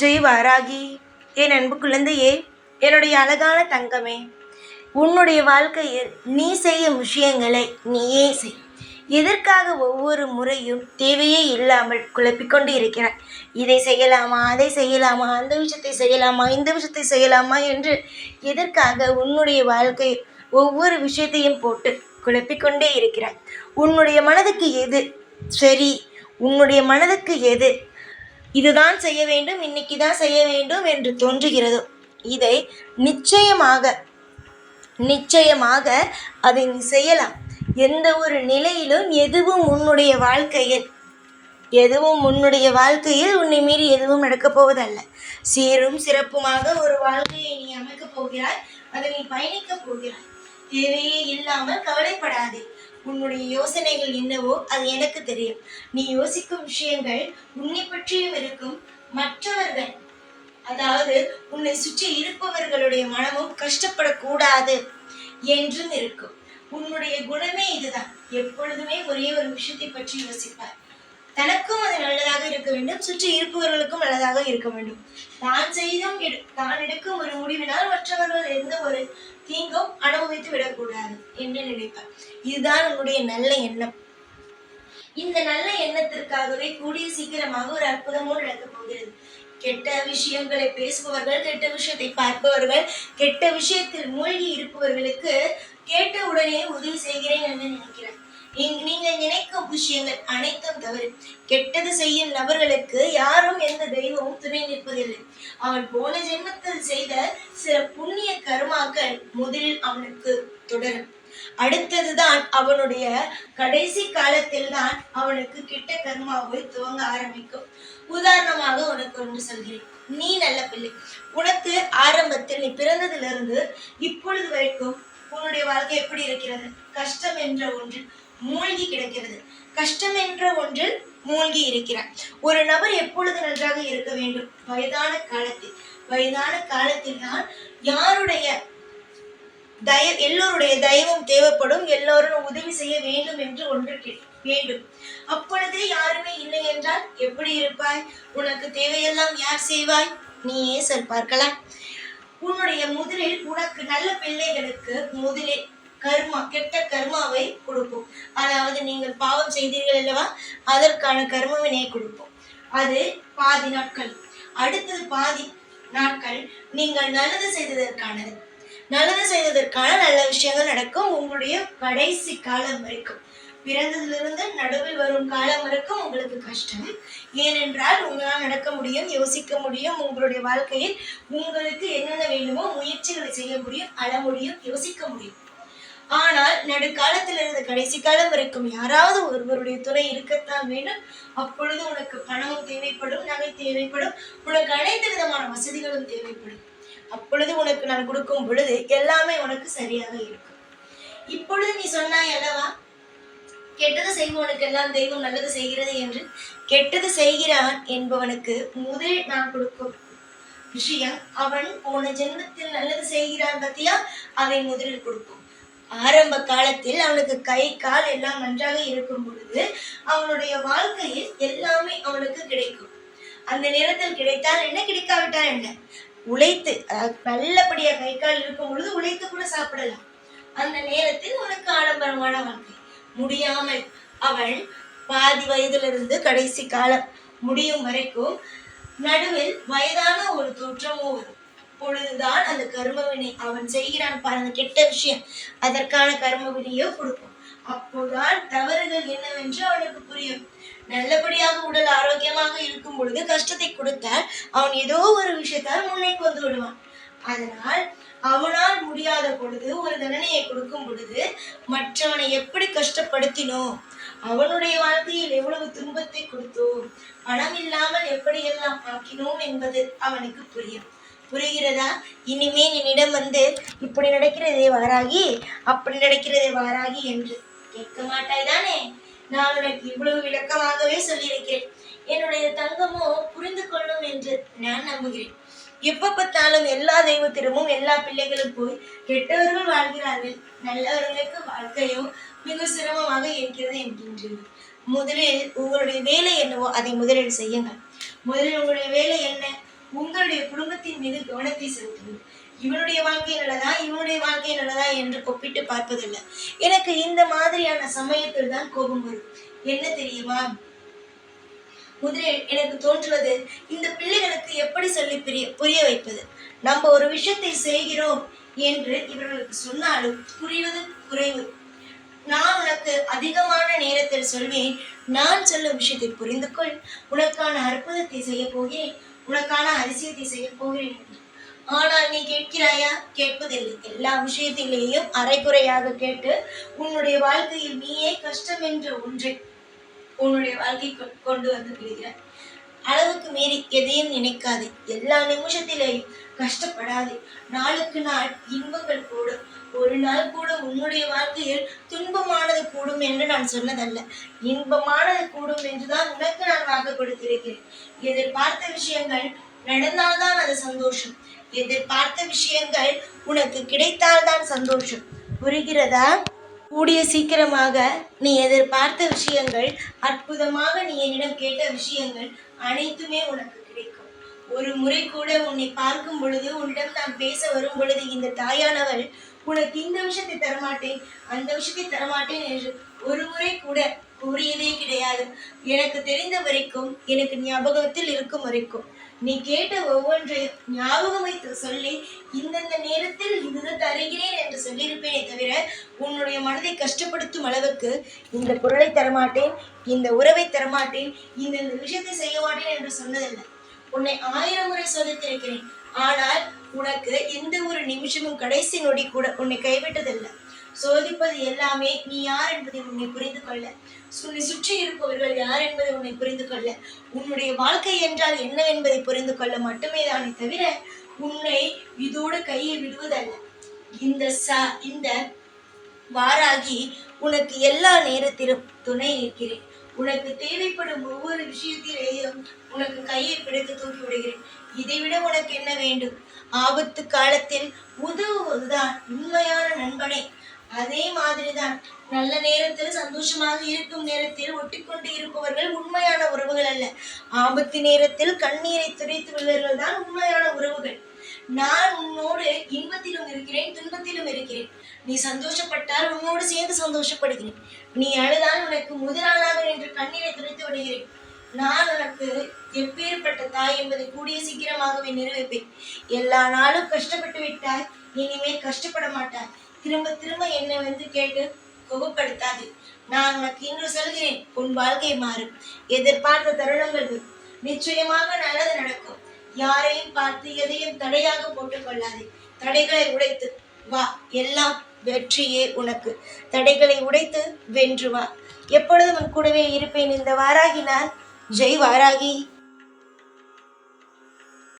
ஜெய் வாராகி. என் அன்பு குழந்தையே என்னுடைய அழகான தங்கமே உன்னுடைய வாழ்க்கையில் நீ செய்யும் விஷயங்களை நீயே செய். எதற்காக ஒவ்வொரு முறையும் தேவையே இல்லாமல் குழப்பிக்கொண்டு இருக்கிறாய் இதை செய்யலாமா அதை செய்யலாமா அந்த விஷயத்தை செய்யலாமா இந்த விஷயத்தை செய்யலாமா என்று எதற்காக உன்னுடைய வாழ்க்கை ஒவ்வொரு விஷயத்தையும் போட்டு குழப்பிக்கொண்டே இருக்கிறாய்? உன்னுடைய மனதுக்கு எது சரி? உன்னுடைய மனதுக்கு எது இதுதான் செய்ய வேண்டும் இன்னைக்கு தான் செய்ய வேண்டும் என்று தோன்றுகிறதோ. இதை நிச்சயமாக நிச்சயமாக அதை நீ செய்யலாம். எந்த ஒரு நிலையிலும் எதுவும் உன்னுடைய வாழ்க்கையில் எதுவும் உன்னுடைய வாழ்க்கையில் உன்னை மீறி எதுவும் நடக்கப் போவதல்ல. சீரும் சிறப்புமாக ஒரு வாழ்க்கையை நீ அமைக்கப் போகிறாய் அதை நீ பயணிக்கப் போகிறாய். தேவையே இல்லாமல் கவலைப்படாதே. உன்னுடைய யோசனைகள் என்னவோ அது எனக்கு தெரியும். நீ யோசிக்கும் விஷயங்கள் உன்னை பற்றியும் இருக்கும் மற்றவர்கள். அதாவது உன்னை சுற்றி இருப்பவர்களுடைய மனமும் கஷ்டப்படக்கூடாது என்றும் இருக்கும். உன்னுடைய குணமே இதுதான். எப்பொழுதுமே ஒரே ஒரு விஷயத்தை பற்றி யோசிப்பார் தனக்கும் அது நல்லதாக இருக்க வேண்டும் சுற்றி இருப்பவர்களுக்கும் நல்லதாக இருக்க வேண்டும். தான் செய்தும் எடு- தான் எடுக்கும் ஒரு முடிவினால் மற்றவர்கள் எந்த ஒரு தீங்கும் அனுபவித்து விடக்கூடாது என்று நினைப்பார். இதுதான் உங்களுடைய நல்ல எண்ணம். இந்த நல்ல எண்ணத்திற்காகவே கூடிய சீக்கிரமாக ஒரு அற்புதமும் நடக்கப் போகிறது. கெட்ட விஷயங்களை பேசுபவர்கள் கெட்ட விஷயத்தை பார்ப்பவர்கள் கெட்ட விஷயத்தில் மூழ்கி இருப்பவர்களுக்கு கேட்ட உடனே உதவி செய்கிறேன் என்று நினைக்கிறேன் நீங்க நினைக்கும் விஷயங்கள் அனைத்தும் தவறு. கெட்டது செய்யும் நபர்களுக்கு யாரும் எந்த தெய்வமும் துணை நிற்பதில்லை. அவன் போன ஜென்மத்தில் செய்த சில புண்ணிய கருமாக்கள் முதலில் அவனுக்கு தொடரும். அடுத்ததுதான் அவனுடைய கடைசி காலத்தில் தான் அவனுக்கு கிட்ட கர்மாவை துவங்க ஆரம்பிக்கும். உதாரணமாக உனக்கு ஒன்று சொல்கிறேன். நீ நல்ல பிள்ளை. உனக்கு ஆரம்பத்தில் நீ பிறந்ததிலிருந்து இப்பொழுது வரைக்கும் உன்னுடைய வாழ்க்கை எப்படி இருக்கிறது? கஷ்டம் என்ற ஒன்றில் மூழ்கி கிடக்கிறது. கஷ்டம் என்ற ஒன்றில் மூழ்கி இருக்கிறார் ஒரு நபர் எப்பொழுது நன்றாக இருக்க வேண்டும்? வயதான காலத்தில். வயதான காலத்தில் தான் யாருடைய தய எல்லோருடைய தயவும் தேவைப்படும். எல்லோரும் உதவி செய்ய வேண்டும் என்று ஒன்று வேண்டும். அப்பொழுதே யாருமே இல்லை என்றால் எப்படி இருப்பாய்? உனக்கு தேவையெல்லாம் யார் செய்வாய்? நீயே சொல் பார்க்கலாம். உன்னுடைய முதலில் உனக்கு நல்ல பிள்ளைகளுக்கு முதலில் கர்மா கெட்ட கர்மாவை கொடுப்போம். அதாவது நீங்கள் பாவம் செய்தீர்கள் அல்லவா? அதற்கான கர்மவினை கொடுப்போம். அது பாதி நாட்கள். அடுத்தது பாதி நாட்கள். நீங்கள் நல்லது செய்ததற்கானது. நல்லது செய்ததற்கான நல்ல விஷயங்கள் நடக்கும். உங்களுடைய கடைசி காலம் வரைக்கும். பிறந்ததிலிருந்து நடுவில் வரும் காலம் வரைக்கும் உங்களுக்கு கஷ்டம். ஏனென்றால் உங்களால் நடக்க முடியும் யோசிக்க முடியும் உங்களுடைய வாழ்க்கையில் உங்களுக்கு என்னென்ன வேண்டுமோ முயற்சிகளை செய்ய முடியும் அழ முடியும் யோசிக்க முடியும். நடுக்காலத்திலிருந்து கடைசி காலம் வரைக்கும் யாராவது ஒருவருடைய துணை இருக்கத்தான் வேண்டும். அப்பொழுது உனக்கு பணமும் தேவைப்படும் நகை தேவைப்படும் உனக்கு அனைத்து விதமான வசதிகளும் தேவைப்படும். அப்பொழுது உனக்கு நான் கொடுக்கும் பொழுது எல்லாமே உனக்கு சரியாக இருக்கும். இப்பொழுது நீ சொன்னாய் அல்லவா கெட்டது செய்பவனுக்கு எல்லாம் தெய்வம் நல்லது செய்கிறது என்று. கெட்டது செய்கிறான் என்பவனுக்கு முதல் நான் கொடுக்கும் விஷயம் அவன் போன ஜென்மத்தில் நல்லது செய்கிறான் பத்தியா? அதை முதலில் கொடுப்போம் ஆரம்ப காலத்தில் அவனுக்கு கை கால் எல்லாம் நன்றாக இருக்கும் பொழுது அவனுடைய வாழ்க்கையில் எல்லாமே அவனுக்கு கிடைக்கும். அந்த நேரத்தில் கிடைத்தால் என்ன கிடைக்காவிட்டால் என்ன? உழைத்து அஹ், நல்லபடியா கை கால் இருக்கும் பொழுது உழைத்து கூட சாப்பிடலாம். அந்த நேரத்தில் உனக்கு ஆடம்பரமான வாழ்க்கை. முடியாமல் அவன் பாதி வயதிலிருந்து கடைசி காலம் முடியும் வரைக்கும் நடுவில் வயதான ஒரு தோற்றமும் வரும். பொழுதுதான் அந்த கர்மவினை அவன் செய்கிறான் பாருங்க கெட்ட விஷயம். அதற்கான கர்மவினையோ கொடுக்கும். அப்போதான் தவறுகள் என்னவென்று அவனுக்கு புரியும். நல்லபடியாக உடல் ஆரோக்கியமாக இருக்கும் பொழுது கஷ்டத்தை கொடுத்தால் அவன் ஏதோ ஒரு விஷயத்தால் முன்னே கொண்டு விடுவான். அதனால் அவனால் முடியாத பொழுது ஒரு தண்டனையை கொடுக்கும் பொழுது மற்றவனை எப்படி கஷ்டப்படுத்தினோம்? அவனுடைய வாழ்க்கையில் எவ்வளவு துன்பத்தை கொடுத்தோம்? பணம் இல்லாமல் எப்படியெல்லாம் ஆக்கினோம் என்பது அவனுக்கு புரியும். புரிகிறதா? இனிமே என்னிடம் வந்து இப்படி நடக்கிறதே வாராகி அப்படி நடக்கிறதே வாராகி என்று. கேட்க மாட்டாய் தானே நான் உனக்கு இவ்வளவு விளக்கமாகவே சொல்லியிருக்கிறேன். என்னுடைய தங்கமோ புரிந்து கொள்ளும் என்று நான் நம்புகிறேன். எப்ப பார்த்தாலும் எல்லா தெய்வத்திடமும் எல்லா பிள்ளைகளும் போய் கெட்டவர்கள் வாழ்கிறார்கள். நல்லவர்களுக்கு வாழ்க்கையோ மிக சிரமமாக இருக்கிறது என்கின்றீர்கள் முதலில் உங்களுடைய வேலை என்னவோ அதை முதலில் செய்யுங்கள். முதலில் உங்களுடைய வேலை என்ன? உங்களுடைய குடும்பத்தின் மீது கவனத்தை செலுத்துங்கள். இவனுடைய வாழ்க்கை நல்லதா? இவனுடைய வாழ்க்கை நல்லதா என்று ஒப்பிட்டு பார்ப்பதில்லை. எனக்கு இந்த மாதிரியான சமயத்தில் தான் கோபம் வரும். என்ன தெரியுமா? முதலில் எனக்கு தோன்றுவது இந்த பிள்ளைகளுக்கு எப்படி சொல்லி புரிய புரிய வைப்பது? நம்ம ஒரு விஷயத்தை செய்கிறோம் என்று இவர்களுக்கு சொன்னாலும் புரிவது குறைவு. நான் உனக்கு அதிகமான நேரத்தில் சொல்வேன். நான் சொல்லும் விஷயத்தை புரிந்து கொள் உனக்கான அற்புதத்தை செய்ய போகிறேன். உனக்கான அதிசயத்தை செய்ய போகிறேன். ஆனால் நீ கேட்கிறாயா? கேட்பதில்லை. எல்லா விஷயத்திலேயும் அரைக்குறையாக கேட்டு உன்னுடைய வாழ்க்கையில் நீயே கஷ்டம் என்ற ஒன்றை உன்னுடைய வாழ்க்கை கொ- கொண்டு வந்து விடுகிறாய். அளவுக்கு மீறி எதையும் நினைக்காதே. எல்லா நிமிஷத்திலேயும் கஷ்டப்படாதே. நாளுக்கு நாள் இன்பங்கள் கூடும். ஒரு நாள் கூட உன்னுடைய வாழ்க்கையில் துன்பமானது கூடும் என்று நான் சொன்னதல்ல. இன்பமானது கூடும் என்றுதான் உனக்கு நான் வாக்கு கொடுத்திருக்கிறேன். எதிர்பார்த்த விஷயங்கள் நடந்தால்தான் அது சந்தோஷம். எதிர்பார்த்த விஷயங்கள் உனக்கு கிடைத்தால்தான் சந்தோஷம். புரிகிறதா? கூடிய சீக்கிரமாக நீ எதிர்பார்த்த விஷயங்கள் அற்புதமாக நீ என்னிடம் கேட்ட விஷயங்கள் அனைத்துமே உனக்கு கிடைக்கும். ஒரு முறை கூட உன்னை பார்க்கும் பொழுது உன்னிடம் நான் பேச வரும் பொழுது இந்த தாயானவள் உனக்கு இந்த விஷயத்தை தரமாட்டேன் அந்த விஷயத்தை தரமாட்டேன் என்று ஒரு முறை கூட கூறியதே கிடையாது. எனக்கு தெரிந்த வரைக்கும் எனக்கு ஞாபகத்தில் இருக்கும் வரைக்கும். நீ கேட்ட ஒவ்வொன்றையும் ஞாபகம் வைத்து சொல்லி இந்தந்த நேரத்தில் இதுதான் தருகிறேன் என்று சொல்லியிருப்பேனே தவிர உன்னுடைய மனதை கஷ்டப்படுத்தும் அளவுக்கு இந்த பொருளை தரமாட்டேன் இந்த உறவை தரமாட்டேன் இந்த இந்த விஷயத்தை செய்ய மாட்டேன் என்று சொன்னதில்லை. உன்னை ஆயிரம் முறை சோதித்திருக்கிறேன். ஆனால் உனக்கு எந்த ஒரு நிமிஷமும் கடைசி நொடி கூட உன்னை கைவிட்டதில்லை. சோதிப்பது எல்லாமே நீ யார் என்பதை உன்னை புரிந்து கொள்ள. உன்னை சுற்றி இருப்பவர்கள் யார் என்பதை உன்னை புரிந்து கொள்ள. உன்னுடைய வாழ்க்கை என்றால் என்ன என்பதை புரிந்து கொள்ள மட்டுமே தானே தவிர உன்னை இதோடு கையை விடுவதல்ல. இந்த ச இந்த வாராகி உனக்கு எல்லா நேரத்திலும் துணை இருக்கிறேன் உனக்கு தேவைப்படும் ஒவ்வொரு விஷயத்திலேயும் உனக்கு கையை பிடித்து தூக்கி விடுகிறேன். இதைவிட உனக்கு என்ன வேண்டும்? ஆபத்து காலத்தில் உதவுவதுதான் உண்மையான நண்பனே. அதே மாதிரிதான். நல்ல நேரத்தில் சந்தோஷமாக இருக்கும் நேரத்தில் ஒட்டிக்கொண்டு இருப்பவர்கள் உண்மையான உறவுகள் அல்ல. ஆபத்து நேரத்தில் கண்ணீரை துடைத்து விடுவர்கள் தான் உண்மையான உறவுகள். நான் உன்னோடு இன்பத்திலும் இருக்கிறேன் துன்பத்திலும் இருக்கிறேன். நீ சந்தோஷப்பட்டால் உன்னோடு சேர்ந்து சந்தோஷப்படுகிறேன். நீ அழுதால் உனக்கு முதலாளாக என்று கண்ணீரை துடைத்து விடுகிறேன். நான் உனக்கு எப்பேற்பட்ட தாய் என்பதை கூடிய சீக்கிரமாகவே நிரூபிப்பேன். எல்லா நாளும் கஷ்டப்பட்டு விட்டாய் இனிமேல் கஷ்டப்பட மாட்டாய். திரும்ப திரும்ப என்னை வந்து கேட்டு கோபப்படுத்தாது. நான் உனக்கு இன்று சொல்கிறேன் உன் வாழ்க்கை மாறும். எதிர்பார்த்த தருணங்கள் நிச்சயமாக நல்லது நடக்கும். யாரையும் பார்த்து எதையும் தடையாக போட்டுக்கொள்ளாதே தடைகளை உடைத்து வா எல்லாம் வெற்றியே உனக்கு. தடைகளை உடைத்து வென்று வா. எப்பொழுதும் உன் கூடவே இருப்பேன். இந்த வாராகி நான். ஜெய் வாராகி.